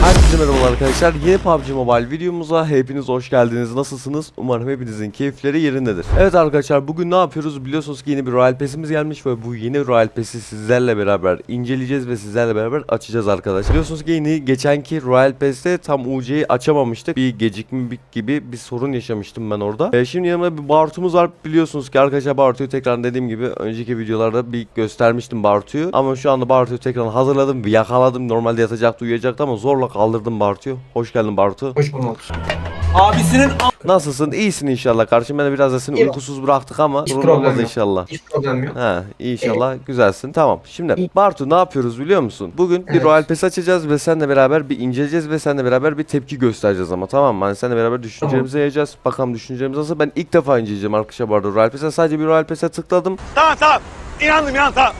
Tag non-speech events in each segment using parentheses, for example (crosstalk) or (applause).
Herkese merhaba arkadaşlar. Yeni PUBG Mobile videomuza hepiniz hoş geldiniz. Nasılsınız? Umarım hepinizin keyifleri yerindedir. Evet arkadaşlar bugün ne yapıyoruz? Biliyorsunuz ki yeni bir Royal Pass'imiz gelmiş ve bu yeni Royal Pass'i sizlerle beraber inceleyeceğiz ve sizlerle beraber açacağız arkadaşlar. Biliyorsunuz ki yeni geçenki Royal Pass'te tam UC'yi açamamıştık. Bir gecikme gibi bir sorun yaşamıştım ben orada. Ee, şimdi yanımda bir Bartu'muz var. Biliyorsunuz ki arkadaşlar Bartu'yu tekrar dediğim gibi önceki videolarda bir göstermiştim Bartu'yu. Ama şu anda Bartu'yu tekrar hazırladım. Bir yakaladım. Normalde yatacaktı uyuyacaktı ama zorla kaldırdım Bartu'yu. Hoş geldin Bartu. Hoş bulduk. Abisinin Nasılsın? İyisin inşallah kardeşim. Ben de biraz da seni İyi. uykusuz bıraktık ama Hiç sorun problem olmaz yok. inşallah. Hiç problem yok. Ha, inşallah güzelsin. Tamam. Şimdi İyi. Bartu ne yapıyoruz biliyor musun? Bugün bir Evet. Royal Pass açacağız ve seninle beraber bir inceleyeceğiz ve seninle beraber bir tepki göstereceğiz ama tamam mı? Hani seninle beraber düşüncelerimizi yayacağız. Bakalım düşüncelerimiz nasıl? Ben ilk defa inceleyeceğim arkadaşlar bu arada Royal Pass'e. Sadece bir Royal Pass'e tıkladım. Tamam tamam. İnandım inandım tamam.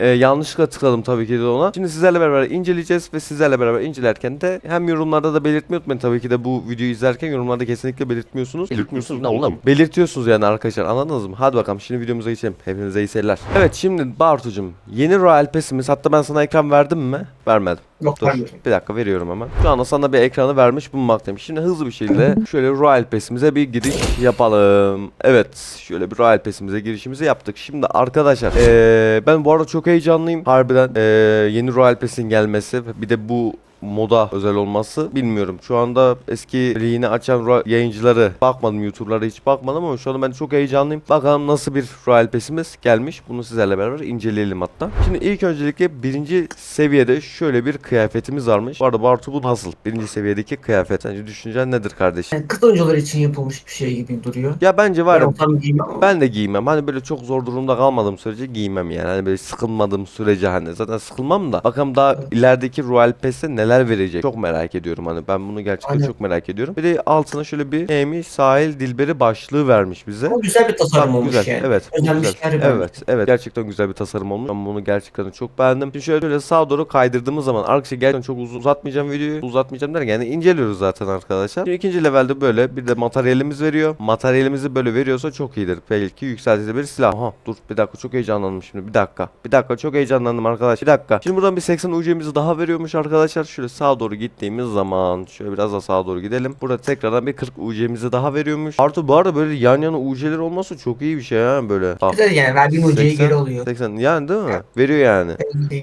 Ee, yanlışlıkla tıkladım tabii ki de ona. Şimdi sizlerle beraber inceleyeceğiz ve sizlerle beraber incelerken de hem yorumlarda da belirtmeyi unutmayın tabii ki de bu videoyu izlerken yorumlarda kesinlikle belirtmiyorsunuz. Belirtmiyorsunuz ne oğlum? Belirtiyorsunuz yani arkadaşlar anladınız mı? Hadi bakalım şimdi videomuza geçelim. Hepinize iyi seyirler. Evet şimdi Bartucuğum yeni Royal Pass'imiz hatta ben sana ekran verdim mi? Vermedim. Yok Dur vermiyorum. bir dakika veriyorum hemen. Şu anda sana bir ekranı vermiş bulunmaktayım. Şimdi hızlı bir şekilde (laughs) şöyle Royal Pass'imize bir giriş yapalım. Evet şöyle bir Royal Pass'imize girişimizi yaptık. Şimdi arkadaşlar eee, ben bu arada çok heyecanlıyım. Harbiden eee, yeni Royal Pass'in gelmesi bir de bu moda özel olması bilmiyorum. Şu anda eski yeni açan yayıncıları bakmadım YouTube'lara hiç bakmadım ama şu anda ben çok heyecanlıyım. Bakalım nasıl bir Royal Pass'imiz gelmiş. Bunu sizlerle beraber inceleyelim hatta. Şimdi ilk öncelikle birinci seviyede şöyle bir kıyafetimiz varmış. Bu arada Bartu bu nasıl? Birinci seviyedeki kıyafet. Sence düşüncen nedir kardeşim? Yani kız oyuncular için yapılmış bir şey gibi duruyor. Ya bence var Ben olsam giymem ben de giymem. Hani böyle çok zor durumda kalmadığım sürece giymem yani. Hani böyle sıkılmadığım sürece hani. Zaten sıkılmam da. Bakalım daha ilerideki Royal Pass'te neler verecek. Çok merak ediyorum hani. Ben bunu gerçekten Aynen. çok merak ediyorum. Bir de altına şöyle bir neymiş? Sahil Dilberi başlığı vermiş bize. Ama güzel bir tasarım olmuş güzel. yani. Evet. Güzel. Evet. Evet. Gerçekten güzel bir tasarım olmuş. Ben bunu gerçekten çok beğendim. Şimdi şöyle böyle sağa doğru kaydırdığımız zaman arkadaşlar gerçekten çok uz- uzatmayacağım videoyu. Uzatmayacağım derken yani inceliyoruz zaten arkadaşlar. Şimdi ikinci levelde böyle bir de materyalimiz veriyor. Materyalimizi böyle veriyorsa çok iyidir. Belki yükseltici bir silah. Aha dur bir dakika çok heyecanlandım şimdi. Bir dakika. Bir dakika çok heyecanlandım arkadaş. Bir dakika. Şimdi buradan bir 80 UC'mizi daha veriyormuş arkadaşlar. Şöyle sağa doğru gittiğimiz zaman şöyle biraz da sağa doğru gidelim. Burada tekrardan bir 40 UC'mizi daha veriyormuş. Artı bu arada böyle yan yana UC'ler olması çok iyi bir şey ha böyle. Bak. Güzel yani verdiğin hocayı 80, geri alıyor. 80 yani değil mi? Veriyor yani.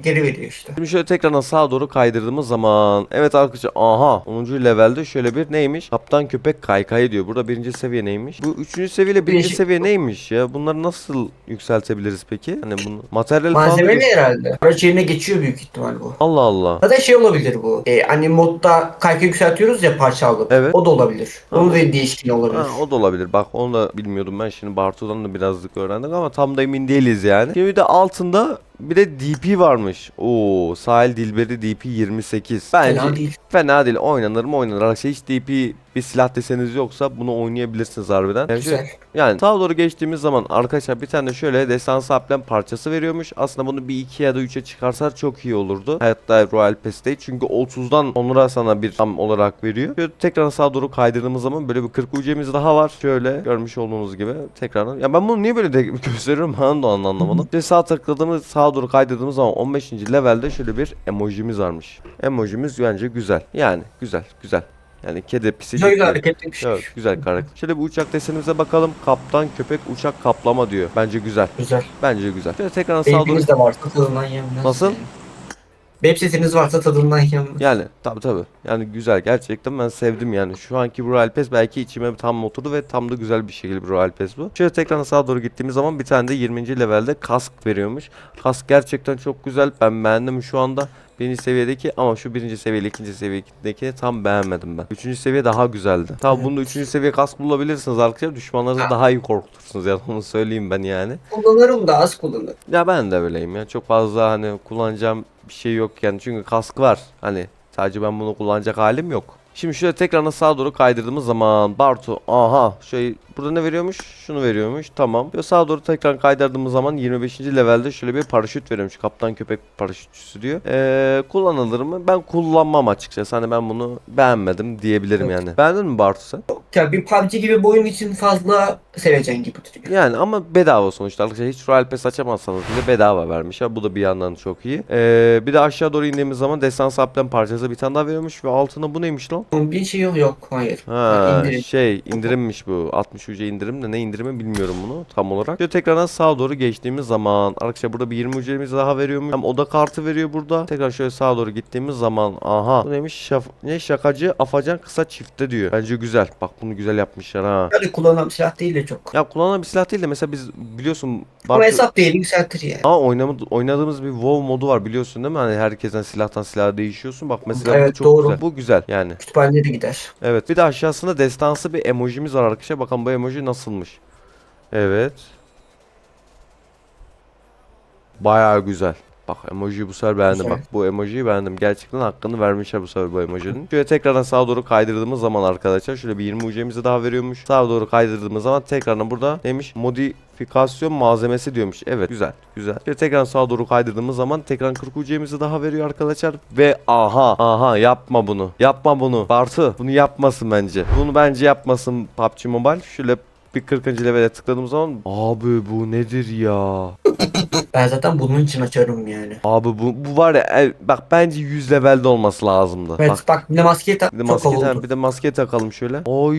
Geri veriyor işte. Şimdi şöyle tekrardan sağa doğru kaydırdığımız zaman evet arkadaşlar aha 10. levelde şöyle bir neymiş? Kaptan köpek kaykayı diyor. Burada birinci seviye neymiş? Bu üçüncü seviyeyle birinci Değişik. seviye neymiş ya? Bunları nasıl yükseltebiliriz peki? Hani bunu materyal falan Malzemeli diyor. herhalde. Araç yerine geçiyor büyük ihtimal bu. Allah Allah. Zaten şey olabilir bu. E, hani modda kaykı yükseltiyoruz ya parça alıp. Evet. O da olabilir. Onun da değiştiği olabilir. Ha, o da olabilir. Bak onu da bilmiyordum ben. Şimdi Bartu'dan da birazcık öğrendik ama tam da emin değiliz yani. Şimdi de altında bir de DP varmış. Oo, sahil dilberi DP 28. Bence Fena değil. Fena değil. Oynanır mı oynanır. Arkadaşlar hiç DP bir silah deseniz yoksa bunu oynayabilirsiniz harbiden. Yani, Güzel. yani sağa doğru geçtiğimiz zaman arkadaşlar bir tane şöyle destansı aplem parçası veriyormuş. Aslında bunu bir 2 ya da 3'e çıkarsa çok iyi olurdu. Hatta Royal Pass'te çünkü 30'dan onura sana bir tam olarak veriyor. Şöyle tekrar sağa doğru kaydırdığımız zaman böyle bir 40 UC'miz daha var. Şöyle görmüş olduğunuz gibi tekrardan. Ya ben bunu niye böyle de (laughs) gösteriyorum ben de anlamadım. (laughs) Ve sağ tıkladığımız sağa doğru kaydırdığımız zaman 15. levelde şöyle bir emojimiz varmış. Emojimiz bence güzel. Yani güzel güzel. Yani kedi pisi. Güzel güzel şey. Evet güzel karakter. Şöyle bir uçak desenimize bakalım. Kaptan köpek uçak kaplama diyor. Bence güzel. Güzel. Bence güzel. Şöyle tekrar sağa doğru. De varsa tadından yenmez. Nasıl? Yani. Web siteniz varsa tadından yenmez. Yani tabi tabi. Yani güzel gerçekten ben sevdim yani. Şu anki bu Royal Pass belki içime tam oturdu ve tam da güzel bir şekilde bir Royal Pass bu. Şöyle tekrar sağa doğru gittiğimiz zaman bir tane de 20. levelde kask veriyormuş. Kask gerçekten çok güzel. Ben beğendim şu anda. Birinci seviyedeki ama şu birinci seviyeli ikinci seviyedeki tam beğenmedim ben. Üçüncü seviye daha güzeldi. Tamam Evet. bunda üçüncü seviye kask bulabilirsiniz arkadaşlar. Düşmanlarınızı Ha. daha iyi korkutursunuz yani onu söyleyeyim ben yani. Kullanırım da az kullanırım. Ya ben de öyleyim ya. Çok fazla hani kullanacağım bir şey yok yani. Çünkü kask var. Hani sadece ben bunu kullanacak halim yok. Şimdi şöyle tekrardan sağa doğru kaydırdığımız zaman Bartu aha şöyle Burada ne veriyormuş? Şunu veriyormuş. Tamam. Ve sağa doğru tekrar kaydırdığımız zaman 25. levelde şöyle bir paraşüt veriyormuş. Kaptan köpek paraşütçüsü diyor. Ee, kullanılır mı? Ben kullanmam açıkçası. Hani ben bunu beğenmedim diyebilirim Evet. yani. Beğendin mi Bartu sen? Ya bir PUBG gibi bir oyun için fazla sevecen gibi duruyor. Yani ama bedava sonuçta. Arkadaşlar hiç Royal Pass açamazsanız bile bedava vermişler. Bu da bir yandan çok iyi. Ee, bir de aşağı doğru indiğimiz zaman Destans App'ten parçası bir tane daha veriyormuş ve altında bu neymiş lan? Bir şey yok yok hayır. Ha, indirim. şey indirimmiş bu 60 UC indirim de ne indirimi bilmiyorum bunu tam olarak. Şöyle tekrardan sağa doğru geçtiğimiz zaman arkadaşlar burada bir 20 UC'miz daha veriyormuş. Hem oda kartı veriyor burada. Tekrar şöyle sağa doğru gittiğimiz zaman aha bu neymiş Şaf- ne şakacı afacan kısa çifte diyor. Bence güzel. Bak bunu güzel yapmışlar ha. Yani kullanılan bir silah değil de çok. Ya kullanılan bir silah değil de mesela biz biliyorsun Ama Bartu- hesap değeri yükseltir yani. Ama oynamı- oynadığımız bir WoW modu var biliyorsun değil mi? Hani herkesten silahtan silaha değişiyorsun. Bak mesela bu Evet, çok doğru. güzel. Bu güzel yani. De gider. Evet bir de aşağısında destansı bir emojimiz var arkadaşlar. Bakalım bu emoji nasılmış. Evet. Bayağı güzel. Bak emojiyi bu sefer beğendim. Bak bu emojiyi beğendim. Gerçekten hakkını vermişler bu sefer bu emojinin. Şöyle tekrardan sağa doğru kaydırdığımız zaman arkadaşlar şöyle bir 20 UC'mizi daha veriyormuş. Sağa doğru kaydırdığımız zaman tekrardan burada neymiş? Modifikasyon malzemesi diyormuş. Evet güzel güzel. Şöyle tekrar sağa doğru kaydırdığımız zaman tekrar 40 UC'mizi daha veriyor arkadaşlar. Ve aha aha yapma bunu. Yapma bunu. Bartu bunu yapmasın bence. Bunu bence yapmasın PUBG Mobile. Şöyle bir 40. levele tıkladığım zaman abi bu nedir ya? Ben zaten bunun için açarım yani. Abi bu, bu var ya e, bak bence 100 levelde olması lazımdı. Evet Bak bak, bir de maskeyi tak bir de çok maske havalı. bir de maske takalım şöyle. Oy.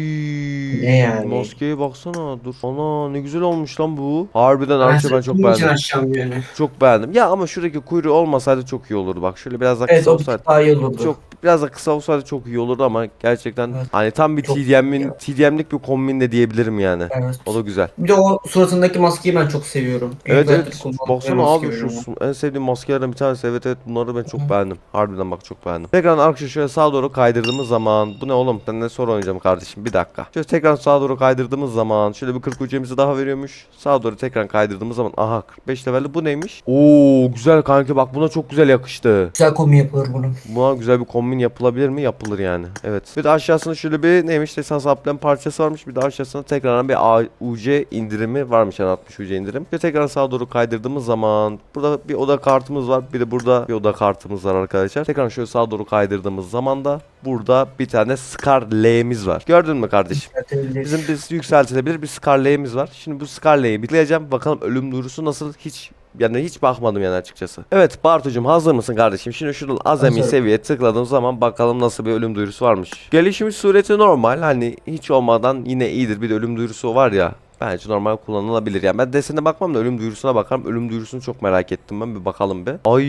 Ne yani? Maskeye baksana dur. Ana ne güzel olmuş lan bu. Harbiden Ben ben çok beğendim. yani. Çok beğendim. Ya ama şuradaki kuyruğu olmasaydı çok iyi olurdu. Bak şöyle biraz daha Evet kısa olsaydı. daha iyi olurdu. Çok biraz da kısa olsaydı çok iyi olurdu ama gerçekten Evet. hani tam bir TDM'in. TDM'lik bir kombin de diyebilirim yani. Evet. O da güzel. Bir de o suratındaki maskeyi ben çok seviyorum. Evet evet. Baksana abi şu en sevdiğim maskelerden bir tanesi. Evet evet bunları ben çok beğendim. Harbiden bak çok beğendim. Tekrar arkadaşlar şöyle sağa doğru kaydırdığımız zaman bu ne oğlum? Sen ne sonra oynayacağım kardeşim? Bir dakika. Şöyle tekrar sağa doğru kaydırdığımız zaman şöyle bir 40 ucumuzu daha veriyormuş. Sağa doğru tekrar kaydırdığımız zaman aha 45 levelde bu neymiş? Oo güzel kanki bak buna çok güzel yakıştı. Güzel kombi yapılır bunun. Buna güzel bir kombin yapılabilir mi? Yapılır yani. Evet. Bir de aşağısında şöyle bir neymiş? Desans aplen parçası varmış. Bir de aşağısında tekrardan bir A- UC indirimi varmış. Yani 60 UC indirim. Ve tekrar sağa doğru kaydırdığımız zaman burada bir oda kartımız var. Bir de burada bir oda kartımız var arkadaşlar. Tekrar şöyle sağa doğru kaydırdığımız zaman da burada bir tane Scar L'miz var. Gördün mü kardeşim? Bizim biz yükseltilebilir bir Scar L'miz var. Şimdi bu Scar L'yi bitireceğim. Bakalım ölüm duyurusu nasıl hiç yani hiç bakmadım yani açıkçası. Evet Bartucuğum hazır mısın kardeşim? Şimdi şuradan azami Hazırım. seviye tıkladığım zaman bakalım nasıl bir ölüm duyurusu varmış. Gelişmiş sureti normal. Hani hiç olmadan yine iyidir. Bir de ölüm duyurusu var ya. Bence normal kullanılabilir. Yani ben desene bakmam da ölüm duyurusuna bakarım. Ölüm duyurusunu çok merak ettim ben. Bir bakalım bir. Ay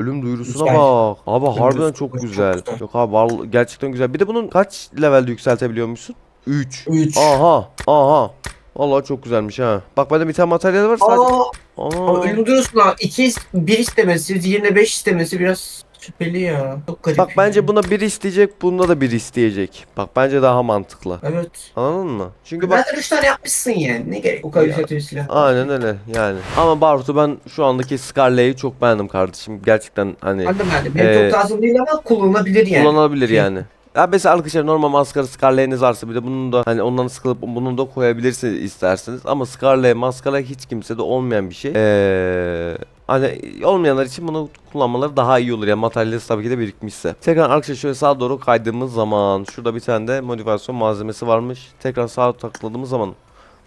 ölüm duyurusuna Güzel. bak. Abi harbiden duyurusu çok çok güzel. güzel. Yok abi vallahi gerçekten güzel. Bir de bunun kaç levelde yükseltebiliyormuşsun? 3. 3. Aha, aha. Vallahi çok güzelmiş ha. Bak bende bir tane materyal var sadece. Aa, Ana. ama ölüm duyurusuna 2 1 istemesi, diğerine 5 istemesi biraz şüpheli ya. Çok garip. Bak bence yani. buna bir isteyecek, bunda da bir isteyecek. Bak bence daha mantıklı. Evet. Anladın mı? Çünkü bak Zaten 3 tane yapmışsın yani. Ne gerek? O kadar Ya. yükseltici silah. Aynen öyle yani. Ama Bartu ben şu andaki Scarlet'i çok beğendim kardeşim. Gerçekten hani Ben de. Benim Ee, çok lazım değil ama kullanılabilir yani. kullanılabilir Şey- yani. Ya mesela arkadaşlar normal maskara Scarlet'iniz varsa bir de bunun da hani ondan sıkılıp bunu da koyabilirsiniz isterseniz. Ama Scarlet maskara hiç kimsede olmayan bir şey. Ee, hani olmayanlar için bunu kullanmaları daha iyi olur. Yani materyalleri tabii ki de birikmişse. Tekrar arkadaşlar şöyle sağa doğru kaydığımız zaman şurada bir tane de motivasyon malzemesi varmış. Tekrar sağa takladığımız zaman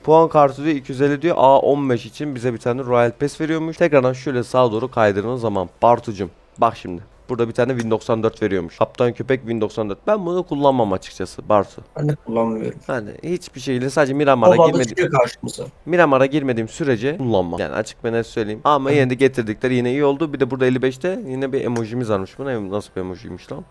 Puan kartı diyor 250 diyor. A15 için bize bir tane Royal Pass veriyormuş. Tekrardan şöyle sağa doğru kaydırdığımız zaman Bartucum bak şimdi. Burada bir tane Win 94 veriyormuş. Kaptan köpek Win 94. Ben bunu kullanmam açıkçası Bartu. Ben de kullanmıyorum. Yani hiçbir şekilde sadece Miramar'a O balık girmedi. çıkıyor karşımıza. Miramar'a girmediğim sürece kullanmam. Yani açık ben net söyleyeyim. Ama yine de getirdikleri yine iyi oldu. Bir de burada 55'te yine bir emojimiz varmış. Bu ne nasıl bir emojiymiş lan?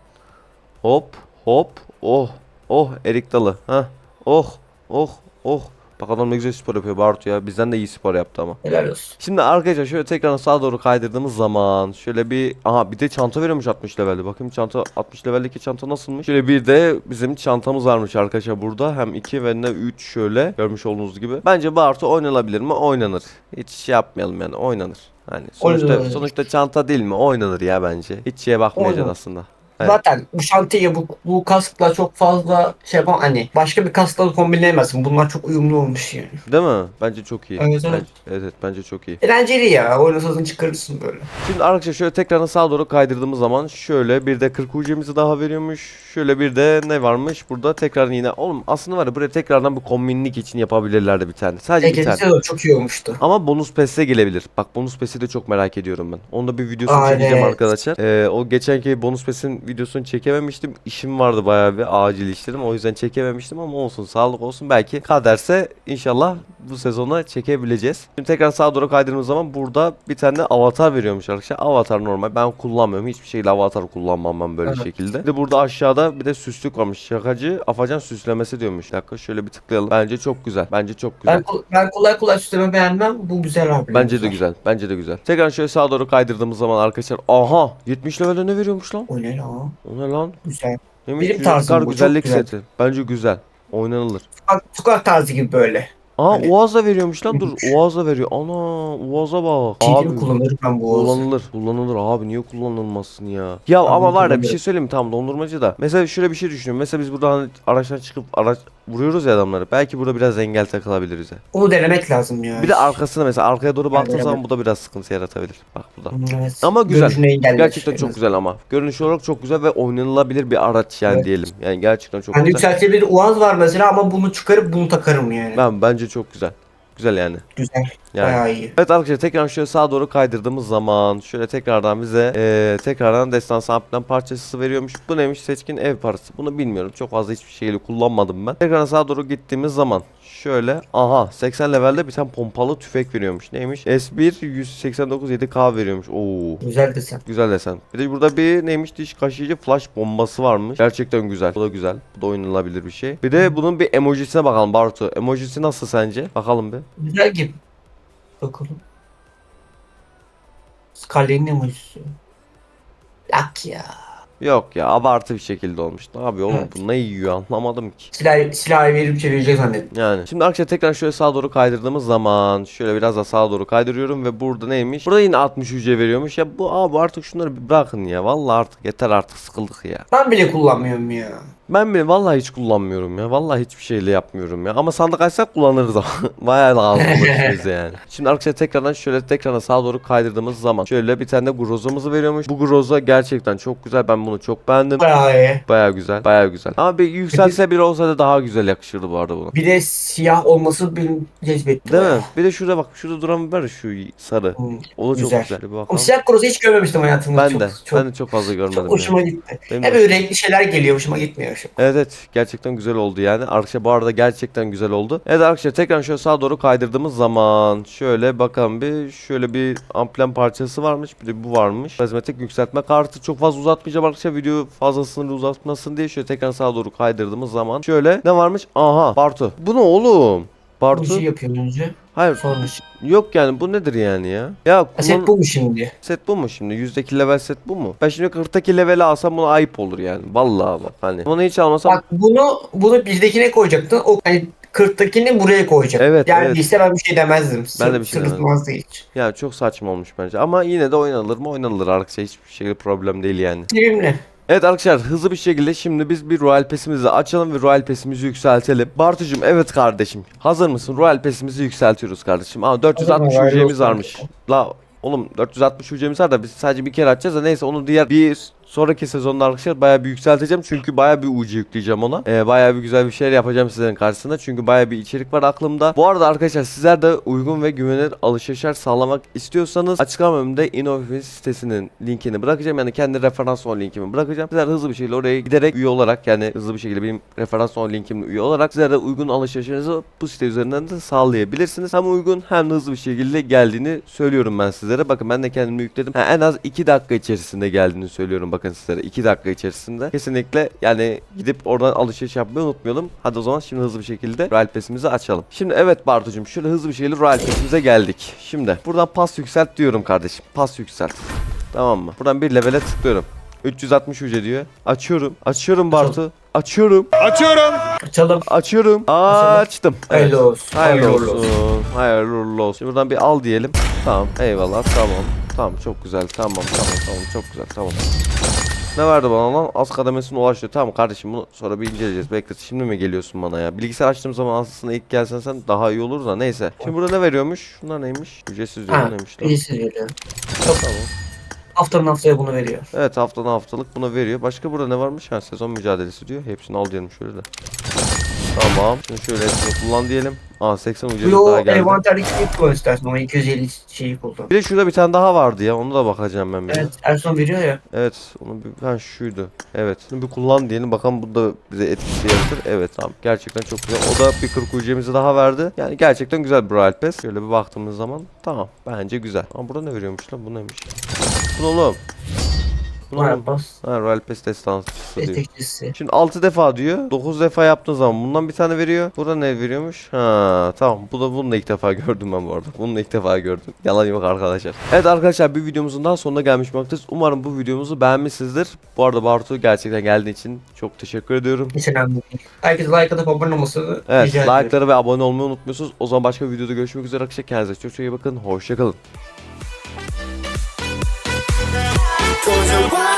Hop hop oh oh erik dalı. Ha oh oh oh. Bak adam ne güzel spor yapıyor Bartu ya. Bizden de iyi spor yaptı ama. Helal olsun. Şimdi arkadaşlar şöyle tekrar sağa doğru kaydırdığımız zaman şöyle bir aha bir de çanta veriyormuş 60 levelde. Bakayım çanta 60 leveldeki çanta nasılmış? Şöyle bir de bizim çantamız varmış arkadaşlar burada. Hem 2 ve ne 3 şöyle görmüş olduğunuz gibi. Bence bu artı oynanabilir mi? Oynanır. Hiç şey yapmayalım yani oynanır. Hani sonuçta Oynanır. sonuçta çanta değil mi? Oynanır ya bence. Hiç şeye bakmayacaksın Oynanır. aslında. Evet. Zaten bu şantiye bu, bu kaskla çok fazla şey yapam hani başka bir kaskla kombinleyemezsin. Bunlar çok uyumlu olmuş yani. Değil mi? Bence çok iyi. Evet, evet. Bence, evet, bence çok iyi. Eğlenceli ya. Oynasasın çıkarırsın böyle. Şimdi arkadaşlar şöyle tekrardan sağa doğru kaydırdığımız zaman şöyle bir de 40 UC'mizi daha veriyormuş. Şöyle bir de ne varmış? Burada tekrar yine oğlum aslında var ya buraya tekrardan bir kombinlik için yapabilirlerdi bir tane. Sadece bir Ege'de tane. sezon çok iyi olmuştu. Ama bonus PES'e gelebilir. Bak bonus PES'i de çok merak ediyorum ben. Onu da bir videosunu Aa, çekeceğim evet. arkadaşlar. Ee, o geçenki bonus PES'in videosunu çekememiştim. İşim vardı bayağı bir acil işlerim. O yüzden çekememiştim ama olsun sağlık olsun. Belki kaderse inşallah bu sezona çekebileceğiz. Şimdi tekrar sağa doğru kaydırdığımız zaman burada bir tane avatar veriyormuş arkadaşlar. Avatar normal. Ben kullanmıyorum. Hiçbir şekilde avatar kullanmam ben böyle Evet. şekilde. Bir de burada aşağıda bir de süslük varmış. Şakacı afacan süslemesi diyormuş. Bir dakika şöyle bir tıklayalım. Bence çok güzel. Bence çok güzel. Ben, ben kolay kolay süsleme beğenmem. Bu güzel abi. Bence de güzel. Bence de güzel. Tekrar şöyle sağa doğru kaydırdığımız zaman arkadaşlar aha 70 levelde ne veriyormuş lan? O ne lan? O ne lan? Güzel. Neymiş? Benim tarzım bu, güzellik güzel. seti. Bence güzel. Oynanılır. Sokak tarzı gibi böyle. Aa Hani- Oğaz da veriyormuş lan dur. (laughs) Iyiymiş. Oğaz da veriyor. Ana Oğaz'a bak. Abi kullanırım ben bu kullanılır. Kullanılır abi niye kullanılmasın ya? Ya Tamam, ama var ya bir şey söyleyeyim mi? Tamam dondurmacı da. Mesela şöyle bir şey düşünüyorum. Mesela biz burada hani araçtan çıkıp araç vuruyoruz ya adamları. Belki burada biraz engel takılabiliriz ya. Onu denemek lazım ya. Bir de arkasına mesela arkaya doğru baktığın zaman bu da biraz sıkıntı yaratabilir. Bak burada. Evet. Ama güzel. Gerçekten çok güzel ama. Görünüş olarak çok güzel ve oynanılabilir bir araç yani Evet. diyelim. Yani gerçekten çok Hani güzel. yükseltebilir Uaz var mesela ama bunu çıkarıp bunu takarım yani. Ben bence çok güzel. Güzel yani. Güzel. Yani. Bayağı iyi. Evet arkadaşlar tekrar şöyle sağa doğru kaydırdığımız zaman şöyle tekrardan bize eee, tekrardan destan amplem parçası veriyormuş. Bu neymiş? Seçkin ev parçası. Bunu bilmiyorum. Çok fazla hiçbir şeyle kullanmadım ben. Tekrardan sağa doğru gittiğimiz zaman şöyle aha 80 levelde bir tane pompalı tüfek veriyormuş. Neymiş? S1 189 7K veriyormuş. Oo. Güzel desen. Güzel desen. Bir de burada bir neymiş diş kaşıyıcı flash bombası varmış. Gerçekten güzel. Bu da güzel. Bu da oynanılabilir bir şey. Bir de bunun bir emojisine bakalım Bartu. Emojisi nasıl sence? Bakalım bir. Güzel gibi. Bakalım. Scarlet'in emojisi. Yak ya. Yok ya abartı bir şekilde olmuş. Ne yapıyor oğlum bu ne yiyor anlamadım ki. Silah, silahı verip çevirecek zannettim. Yani şimdi arkadaşlar tekrar şöyle sağa doğru kaydırdığımız zaman şöyle biraz da sağa doğru kaydırıyorum ve burada neymiş? Burada yine 60 UC veriyormuş. Ya bu abi artık şunları bir bırakın ya. Vallahi artık yeter artık sıkıldık ya. Ben bile kullanmıyorum ya. Ben bile vallahi hiç kullanmıyorum ya. Vallahi hiçbir şeyle yapmıyorum ya. Ama sandık açsak kullanırız ama. (laughs) Bayağı lazım olur bize yani. (laughs) Şimdi arkadaşlar tekrardan şöyle tekrardan sağa doğru kaydırdığımız zaman şöyle bir tane de grozamızı veriyormuş. Bu groza gerçekten çok güzel. Ben bunu çok beğendim. Bayağı iyi. Baya güzel. Baya güzel. Ama bir yükselse bir olsa da daha güzel yakışırdı bu arada buna. Bir de siyah olması beni cezbetti. Değil bayağı. mi? Bir de şurada bak. Şurada duran var şu sarı. Hı. O da çok Güzel. güzel. Bir Ama bakalım. siyah krosu hiç görmemiştim hayatımda. Ben çok, de. Çok, ben de çok fazla görmedim. çok hoşuma gitti. Benim Hep böyle renkli şeyler geliyor hoşuma gitmiyor şu. Evet evet gerçekten güzel oldu yani. Arkadaşlar bu arada gerçekten güzel oldu. Evet arkadaşlar tekrar şöyle sağa doğru kaydırdığımız zaman şöyle bakalım bir şöyle bir amblem parçası varmış bir de bu varmış. Kozmetik yükseltme kartı çok fazla uzatmayacağım arkadaşlar video fazlasını uzatmasın diye şöyle tekrar sağa doğru kaydırdığımız zaman şöyle ne varmış? Aha Bartu. Bu ne oğlum? Bartu. şey yapıyorum önce. Hayır Sonra. yok yani bu nedir yani ya? Ya kullan- Set bu mu şimdi? Set bu mu şimdi? Yüzdeki level set bu mu? Ben şimdi 40'taki leveli alsam buna ayıp olur yani. Vallahi bak hani. Bunu hiç almasam Bak bunu bunu bizdekine koyacaktın. O hani 40'takini buraya koyacaktın. Evet, yani evet. ise ben bir şey demezdim. Ben de bir şey Sırıtmazdı hiç. ya çok saçma olmuş bence. Ama yine de oynanılır mı? Oynanılır arkadaşlar. Hiçbir şey problem değil yani. Sevimli. Evet arkadaşlar hızlı bir şekilde şimdi biz bir Royal Pass'imizi açalım ve Royal Pass'imizi yükseltelim. Bartucuğum evet kardeşim. Hazır mısın? Royal Pass'imizi yükseltiyoruz kardeşim. Aa 460 Hazırım, hayırlı UC'miz varmış. La oğlum 460 UC'miz var da biz sadece bir kere açacağız da neyse onu diğer bir sonraki sezonda arkadaşlar bayağı bir yükselteceğim. Çünkü bayağı bir UC yükleyeceğim ona. Ee, bayağı bir güzel bir şeyler yapacağım sizlerin karşısında. Çünkü bayağı bir içerik var aklımda. Bu arada arkadaşlar sizler de uygun ve güvenilir alışverişler sağlamak istiyorsanız açıklama bölümünde InnoFins sitesinin linkini bırakacağım. Yani kendi referans on linkimi bırakacağım. Sizler hızlı bir şekilde oraya giderek üye olarak yani hızlı bir şekilde benim referans on linkimle üye olarak sizler de uygun alışverişlerinizi bu site üzerinden de sağlayabilirsiniz. Hem uygun hem hızlı bir şekilde geldiğini söylüyorum ben sizlere. Bakın ben de kendimi yükledim. Ha, en az 2 dakika içerisinde geldiğini söylüyorum bakın sizlere. 2 dakika içerisinde. Kesinlikle yani gidip oradan alışveriş yapmayı unutmayalım. Hadi o zaman şimdi hızlı bir şekilde Royal Pass'imizi açalım. Şimdi evet Bartucuğum şöyle hızlı bir şekilde Royal Pass'imize geldik. Şimdi buradan pas yükselt diyorum kardeşim. Pas yükselt. Tamam mı? Buradan bir levele tıklıyorum. 360 UC diyor. Açıyorum. Açıyorum Bartu. Açıyorum. Açalım. Açıyorum. Açtım. Evet. Hayırlı olsun. Hayırlı Hayırlı olsun. Hayırlı olsun. Şimdi buradan bir al diyelim. Tamam. Eyvallah. Tamam. Tamam çok güzel. Tamam tamam tamam çok güzel. Tamam. Ne verdi bana lan? Az kademesine ulaştı. Tamam kardeşim bunu sonra bir inceleyeceğiz. Bekle şimdi mi geliyorsun bana ya? Bilgisayar açtığım zaman aslında ilk gelsen sen daha iyi olur da neyse. Şimdi burada ne veriyormuş? Şunlar neymiş? Ücretsiz diyor. Neymiş lan? birisi veriyor. Çok Tamam. haftanın haftaya bunu veriyor. Evet haftadan haftalık buna veriyor. Başka burada ne varmış? Ha sezon mücadelesi diyor. Hepsini al diyelim şöyle de. Tamam. Şimdi şöyle hepsini kullan diyelim. Aa 80 ücreti daha geldi. envanterdeki ilk kullan istersen ama 250 şeyi kullan. Bir de şurada bir tane daha vardı ya. Onu da bakacağım ben bir. Evet en son veriyor ya. Evet, onu bir ha şuydu. Evet. Bunu bir kullan diyelim bakalım bu da bize etkisi yaratır. Evet tamam. Gerçekten çok güzel. O da bir 40 UC'mizi daha verdi. Yani gerçekten güzel bir Royal Pass. Şöyle bir baktığımız zaman tamam. Bence güzel. Ama burada ne veriyormuş lan? Bu neymiş? Bu ne oğlum? Bu ne oğlum? Royal Pass. Ha Royal Pass destansısı diyor. Destekçisi. Şimdi 6 defa diyor. 9 defa yaptığın zaman bundan bir tane veriyor. Burada ne veriyormuş? Ha tamam. Bu da bunu da ilk defa gördüm ben bu arada. Bunu da ilk defa gördüm. Yalan yok arkadaşlar. Evet arkadaşlar bir videomuzun daha sonuna gelmiş bulunmaktayız. Umarım bu videomuzu beğenmişsinizdir. Bu arada Bartu gerçekten geldiği için çok teşekkür ediyorum. Hiç önemli değil. Herkes like atıp abone olmasını Evet rica ediyorum. like'ları ve abone olmayı unutmuyorsunuz. O zaman başka bir videoda görüşmek üzere arkadaşlar. Kendinize çok çok iyi bakın. Hoşçakalın. Cause you're wild